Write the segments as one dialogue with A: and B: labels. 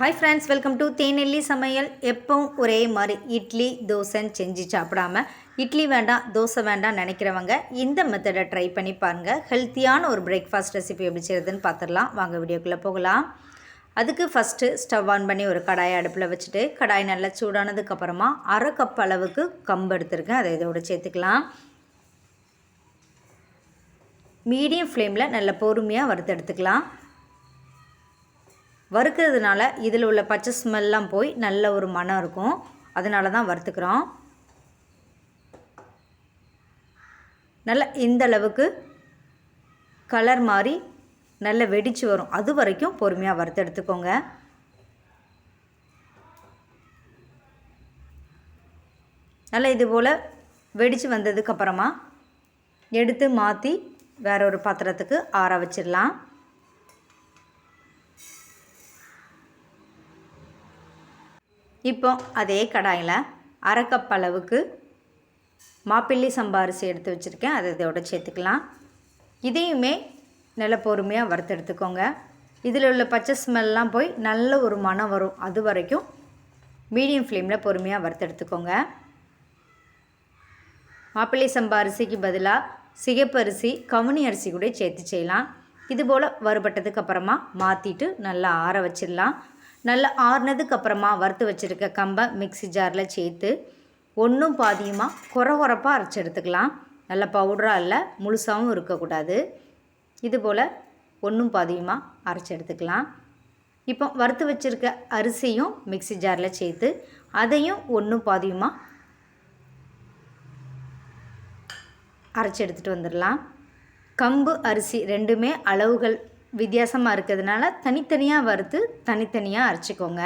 A: Hi friends welcome to Thenelli சமையல். எப்பவும் ஒரே மாதிரி இட்லி தோசைன்னு செஞ்சு சாப்பிடாம இட்லி வேண்டாம் தோசை வேண்டாம் நினைக்கிறவங்க இந்த மெத்தடை ட்ரை பண்ணி பாருங்கள் ஹெல்த்தியான ஒரு பிரேக்ஃபாஸ்ட் ரெசிபி எப்படி செய்கிறதுன்னு பார்த்துடலாம் வாங்க வீடியோக்குள்ளே போகலாம். அதுக்கு ஃபஸ்ட்டு ஸ்டவ் ஆன் பண்ணி ஒரு கடாயை அடுப்பில் வச்சுட்டு கடாய் நல்லா சூடானதுக்கப்புறமா அரை கப் அளவுக்கு கம்பு எடுத்துருக்கேன் அதை இதோட சேர்த்துக்கலாம். மீடியம் ஃப்ளேமில் நல்ல பொறுமையாக வறுத்து எடுத்துக்கலாம். வறுக்கிறதுனால இதில் உள்ள பச்சை ஸ்மெல்லாம் போய் நல்ல ஒரு மனம் இருக்கும். அதனால தான் வறுத்துக்கிறோம். நல்லா இந்த அளவுக்கு கலர் மாதிரி நல்ல வெடித்து வரும். அது வரைக்கும் பொறுமையாக வறுத்து எடுத்துக்கோங்க. நல்லா இது போல் வெடித்து வந்ததுக்கப்புறமா எடுத்து மாற்றி வேற ஒரு பாத்திரத்துக்கு ஆற வச்சிடலாம். இப்போ அதே கடாயில் அரை கப் அளவுக்கு மாப்பிள்ளி சம்பா அரிசி எடுத்து வச்சுருக்கேன். அதை இதோட சேர்த்துக்கலாம். இதையுமே நல்ல பொறுமையாக வறுத்து எடுத்துக்கோங்க. இதில் உள்ள பச்சை ஸ்மெல்லாம் போய் நல்ல ஒரு மனம் வரும். அது வரைக்கும் மீடியம் ஃப்ளேமில் பொறுமையாக வறுத்தெடுத்துக்கோங்க மாப்பிள்ளை சம்பா அரிசிக்கு பதிலாக சிகப்பரிசி கவுனி அரிசி கூட சேர்த்து செய்யலாம். இதுபோல் வறுபட்டதுக்கு அப்புறமா மாற்றிட்டு நல்லா ஆற வச்சிடலாம். நல்லா ஆறுனதுக்கு அப்புறமா வறுத்து வச்சுருக்க கம்பை மிக்சி ஜாரில் சேர்த்து ஒன்றும் பாதியமாக குறை குறப்பாக அரைச்சி எடுத்துக்கலாம். நல்ல பவுடராக இல்லை முழுசாகவும் இருக்கக்கூடாது. இது போல் ஒன்றும் பாதியமாக அரைச்சி எடுத்துக்கலாம். இப்போ வறுத்து வச்சுருக்க அரிசியும் மிக்சி ஜாரில் சேர்த்து அதையும் ஒன்றும் பாதியமாக அரைச்சி எடுத்துகிட்டு வந்துடலாம். கம்பு அரிசி ரெண்டுமே அளவுகள் வித்தியாசமாக இருக்கிறதுனால தனித்தனியாக வறுத்து தனித்தனியாக அரைச்சிக்கோங்க.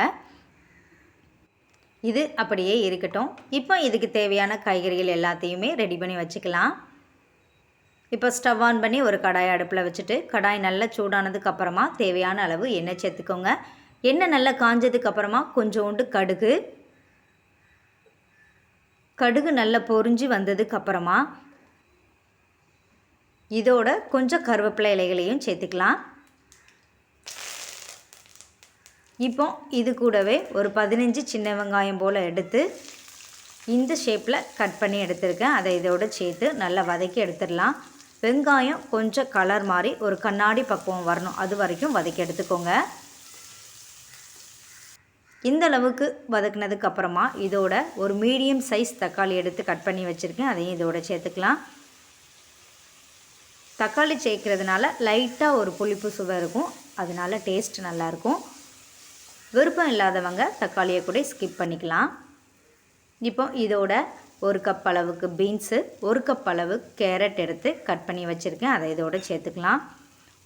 A: இது அப்படியே இருக்கட்டும். இப்போ இதுக்கு தேவையான காய்கறிகள் எல்லாத்தையுமே ரெடி பண்ணி வச்சுக்கலாம். இப்போ ஸ்டவ் ஆன் பண்ணி ஒரு கடாய் அடுப்பில் வச்சுட்டு கடாய் நல்லா சூடானதுக்கு அப்புறமா தேவையான அளவு எண்ணெய் சேர்த்துக்கோங்க. எண்ணெய் நல்லா காஞ்சதுக்கு அப்புறமா கொஞ்சோண்டு கடுகு. கடுகு நல்லா பொரிஞ்சு வந்ததுக்கு அப்புறமா இதோட கொஞ்சம் கருவேப்பிலை இலைகளையும் சேர்த்துக்கலாம். இப்போ இது கூடவே ஒரு பதினஞ்சு சின்ன வெங்காயம் போல் எடுத்து இந்த ஷேப்பில் கட் பண்ணி எடுத்திருக்கேன். அதை இதோட சேர்த்து நல்லா வதக்கி எடுத்துடலாம். வெங்காயம் கொஞ்சம் கலர் மாதிரி ஒரு கண்ணாடி பக்குவம் வரணும். அது வரைக்கும் வதக்கி எடுத்துக்கோங்க. இந்த அளவுக்கு வதக்குனதுக்கு அப்புறமா இதோட ஒரு மீடியம் சைஸ் தக்காளி எடுத்து கட் பண்ணி வச்சுருக்கேன். அதையும் இதோட சேர்த்துக்கலாம். தக்காளி சேர்க்கறதுனால லைட்டாக ஒரு புளிப்பு சுவை இருக்கும். அதனால டேஸ்ட் நல்லாயிருக்கும் விருப்பம் இல்லாதவங்க தக்காளியை கூட ஸ்கிப் பண்ணிக்கலாம். இப்போ இதோட ஒரு கப் அளவுக்கு பீன்ஸு ஒரு கப் அளவு கேரட் எடுத்து கட் பண்ணி வச்சுருக்கேன். அதை இதோட சேர்த்துக்கலாம்.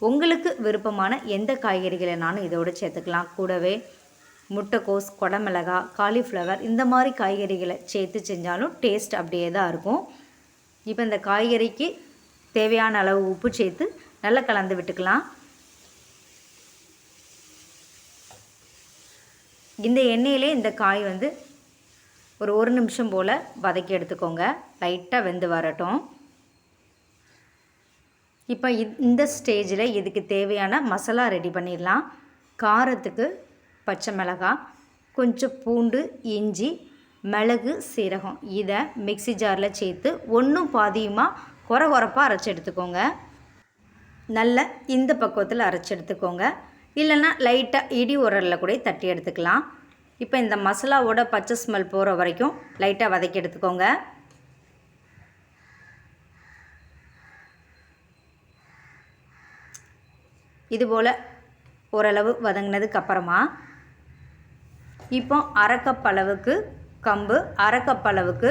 A: உங்களுக்கு விருப்பமான எந்த காய்கறிகளை நானும் இதோட சேர்த்துக்கலாம். கூடவே முட்டைக்கோஸ் குடமிளகா காலிஃப்ளவர் இந்த மாதிரி காய்கறிகளை சேர்த்து செஞ்சாலும் டேஸ்ட் அப்படியே தான் இருக்கும். இப்போ இந்த காய்கறிக்கு தேவையான அளவு உப்பு சேர்த்து நல்லா கலந்து விட்டுக்கலாம். இந்த எண்ணெயிலே இந்த காய் வந்து ஒரு ஒரு நிமிஷம் போல் வதக்கி எடுத்துக்கோங்க. லைட்டாக வெந்து வரட்டும். இப்போ இந்த ஸ்டேஜில் இதுக்கு தேவையான மசாலா ரெடி பண்ணிடலாம். காரத்துக்கு பச்சை மிளகாய் கொஞ்சம் பூண்டு இஞ்சி மிளகு சீரகம். இதை மிக்சி ஜாரில் சேர்த்து ஒன்றும் பாதியுமாக குறை குறப்பாக அரைச்சி எடுத்துக்கோங்க. நல்ல இந்த பக்குவத்தில் அரைச்சி எடுத்துக்கோங்க. இல்லைன்னா லைட்டாக இடி உரலில் கூட தட்டி எடுத்துக்கலாம். இப்போ இந்த மசாலாவோட பச்சை ஸ்மெல் போகிற வரைக்கும் லைட்டாக வதக்கி எடுத்துக்கோங்க. இதுபோல் ஓரளவு வதங்கினதுக்கு அப்புறமா இப்போ அரை அளவுக்கு கம்பு அரைக்கப்பளவுக்கு அளவுக்கு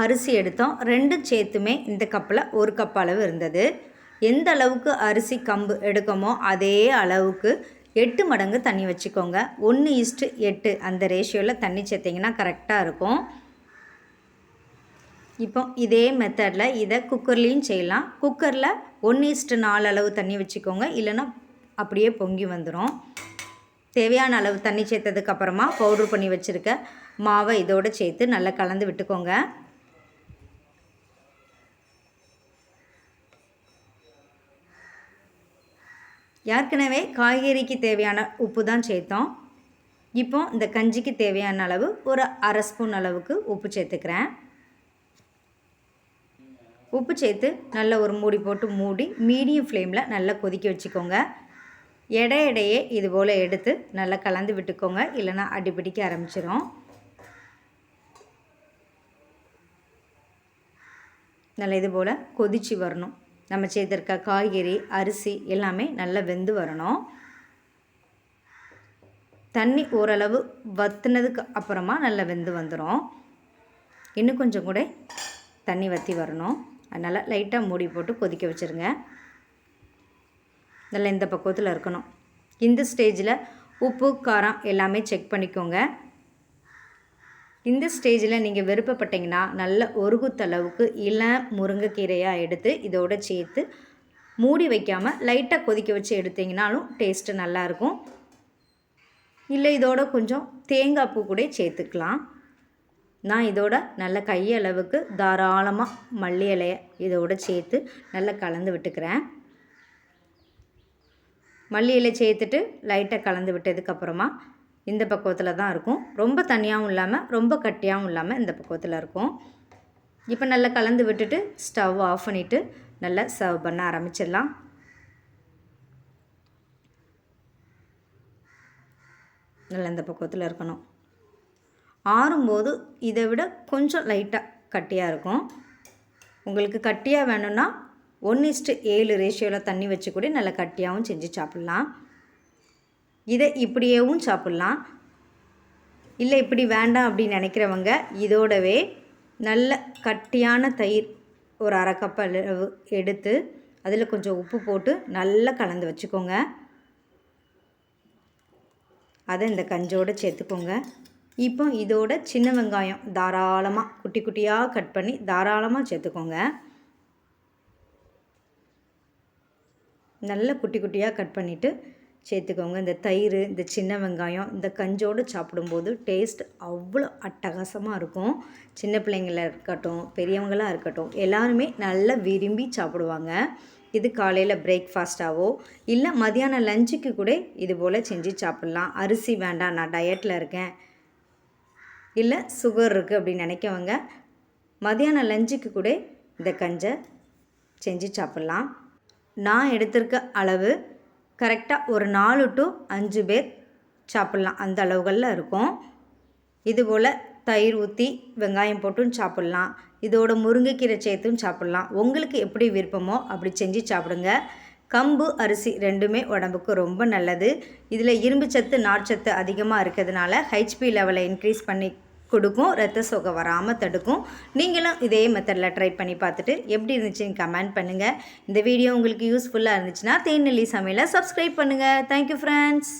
A: அரிசி எடுத்தோம். ரெண்டு சேர்த்துமே இந்த கப்பில் ஒரு கப் அளவு இருந்தது. எந்த அளவுக்கு அரிசி கம்பு எடுக்கமோ அதே அளவுக்கு எட்டு மடங்கு தண்ணி வச்சுக்கோங்க. ஒன்று இஸ்ட்டு எட்டு அந்த ரேஷியோவில் தண்ணி சேர்த்திங்கன்னா கரெக்டாக இருக்கும். இப்போ இதே மெத்தடில் இதை குக்கர்லேயும் செய்யலாம். குக்கரில் ஒன்று இஸ்ட்டு நாலு அளவு தண்ணி வச்சுக்கோங்க. இல்லைன்னா அப்படியே பொங்கி வந்துடும் தேவையான அளவு தண்ணி சேர்த்ததுக்கப்புறமா பவுட்ரு பண்ணி வச்சுருக்க மாவை இதோடு சேர்த்து நல்லா கலந்து விட்டுக்கோங்க. ஏற்கனவே காய்கறிக்கு தேவையான உப்பு தான் சேர்த்தோம். இப்போ இந்த கஞ்சிக்கு தேவையான அளவு ஒரு அரை ஸ்பூன் அளவுக்கு உப்பு சேர்த்துக்கிறேன். உப்பு சேர்த்து நல்ல ஒரு மூடி போட்டு மூடி மீடியம் ஃப்ளேமில் நல்லா கொதிக்க வச்சுக்கோங்க. எடை எடையே இது போல் எடுத்து நல்லா கலந்து விட்டுக்கோங்க. இல்லைன்னா அடிப்பிடிக்க ஆரம்பிச்சிடும் நல்லா இது போல் கொதித்து வரணும். நம்ம சேர்த்துருக்க காய்கறி அரிசி எல்லாமே நல்லா வெந்து வரணும். தண்ணி ஓரளவு வத்துனதுக்கு அப்புறமா நல்லா வெந்து வந்துடும் இன்னும் கொஞ்சம் கூட தண்ணி வற்றி வரணும். அதனால் லைட்டாக மூடி போட்டு கொதிக்க வச்சுருங்க. நல்லா இந்த பக்குவத்தில் இருக்கணும். இந்த ஸ்டேஜில் உப்பு காரம் எல்லாமே செக் பண்ணிக்கோங்க. இந்த ஸ்டேஜில் நீங்கள் விருப்பப்பட்டீங்கன்னா நல்ல ஒரு குத்தளவுக்கு இளம் முருங்கைக்கீரையாக எடுத்து இதோட சேர்த்து மூடி வைக்காமல் லைட்டாக கொதிக்க வச்சு எடுத்திங்கனாலும் டேஸ்ட்டு நல்லாயிருக்கும் இல்லை இதோட கொஞ்சம் தேங்காய் பூ கூட சேர்த்துக்கலாம். நான் இதோட நல்ல கையளவுக்கு தாராளமாக மல்லி இலையை இதோட சேர்த்து நல்லா கலந்து விட்டுக்கிறேன். மல்லி இலை சேர்த்துட்டு லைட்டாக கலந்து விட்டதுக்கப்புறமா இந்த பக்குவத்தில் தான் இருக்கும். ரொம்ப தனியாகவும் இல்லாமல் ரொம்ப கட்டியாகவும் இல்லாமல் இந்த பக்குவத்தில் இருக்கும். இப்போ நல்லா கலந்து விட்டுட்டு ஸ்டவ் ஆஃப் பண்ணிவிட்டு நல்லா சர்வ் பண்ண ஆரம்பிச்சிடலாம். நல்லா இந்த பக்குவத்தில் இருக்கணும். ஆறும்போது இதை விட கொஞ்சம் லைட்டாக கட்டியாக இருக்கும். உங்களுக்கு கட்டியாக வேணும்னா ஒன் இஸ்ட்டு ஏழு ரேஷியோவில் தண்ணி வச்சு கூட நல்லா கட்டியாகவும் செஞ்சு சாப்பிட்லாம். இதை இப்படியேவும் சாப்பிட்லாம். இல்லை இப்படி வேண்டாம் அப்படின்னு நினைக்கிறவங்க இதோடவே நல்ல கட்டியான தயிர் ஒரு அரை கப் அளவு எடுத்து அதில் கொஞ்சம் உப்பு போட்டு நல்லா கலந்து வச்சுக்கோங்க. அதை இந்த கஞ்சோடு சேர்த்துக்கோங்க. இப்போ இதோட சின்ன வெங்காயம் தாராளமாக குட்டி குட்டியாக கட் பண்ணி தாராளமாக சேர்த்துக்கோங்க. நல்லா குட்டி குட்டியாக கட் பண்ணிவிட்டு சேர்த்துக்கோங்க. இந்த தயிர் இந்த சின்ன வெங்காயம் இந்த கஞ்சோடு சாப்பிடும்போது டேஸ்ட் அவ்வளோ அட்டகாசமாக இருக்கும். சின்ன பிள்ளைங்கள இருக்கட்டும் பெரியவங்களாக இருக்கட்டும் எல்லாருமே நல்லா விரும்பி சாப்பிடுவாங்க. இது காலையில் பிரேக்ஃபாஸ்ட்டாகவோ இல்லை மதியானம் லஞ்சுக்கு கூட இது போல் செஞ்சு சாப்பிட்லாம். அரிசி வேண்டாம் நான் டயட்டில் இருக்கேன். இல்லை சுகர் இருக்குது அப்படின்னு நினைக்கவங்க மதியானம் லஞ்சுக்கு கூட இந்த கஞ்சை செஞ்சு சாப்பிட்லாம். நான் எடுத்திருக்க அளவு கரெக்டாக ஒரு நாலு டு அஞ்சு பேர் சாப்பிட்லாம். அந்த அளவுகளில் இருக்கும். இதுபோல் தயிர் ஊற்றி வெங்காயம் போட்டும் சாப்பிட்லாம். இதோட முருங்கைக்கீரை சேர்த்தும் சாப்பிட்லாம். உங்களுக்கு எப்படி விருப்பமோ அப்படி செஞ்சு சாப்பிடுங்க. கம்பு அரிசி ரெண்டுமே உடம்புக்கு ரொம்ப நல்லது. இதில் இரும்பு சத்து நார்ச்சத்து அதிகமாக இருக்கிறதுனால ஹெச்பி லெவலை இன்க்ரீஸ் பண்ணி கொடுக்கும் ரத்த சோகை வராமல் தடுக்கும். நீங்களும் இதே மெத்தடில் ட்ரை பண்ணி பார்த்துட்டு எப்படி இருந்துச்சுன்னு கமெண்ட் பண்ணுங்கள் இந்த வீடியோ உங்களுக்கு யூஸ்ஃபுல்லாக இருந்துச்சுன்னா தேநெல்லி சமையலை சப்ஸ்கிரைப் பண்ணுங்கள் தேங்க்யூ ஃப்ரெண்ட்ஸ்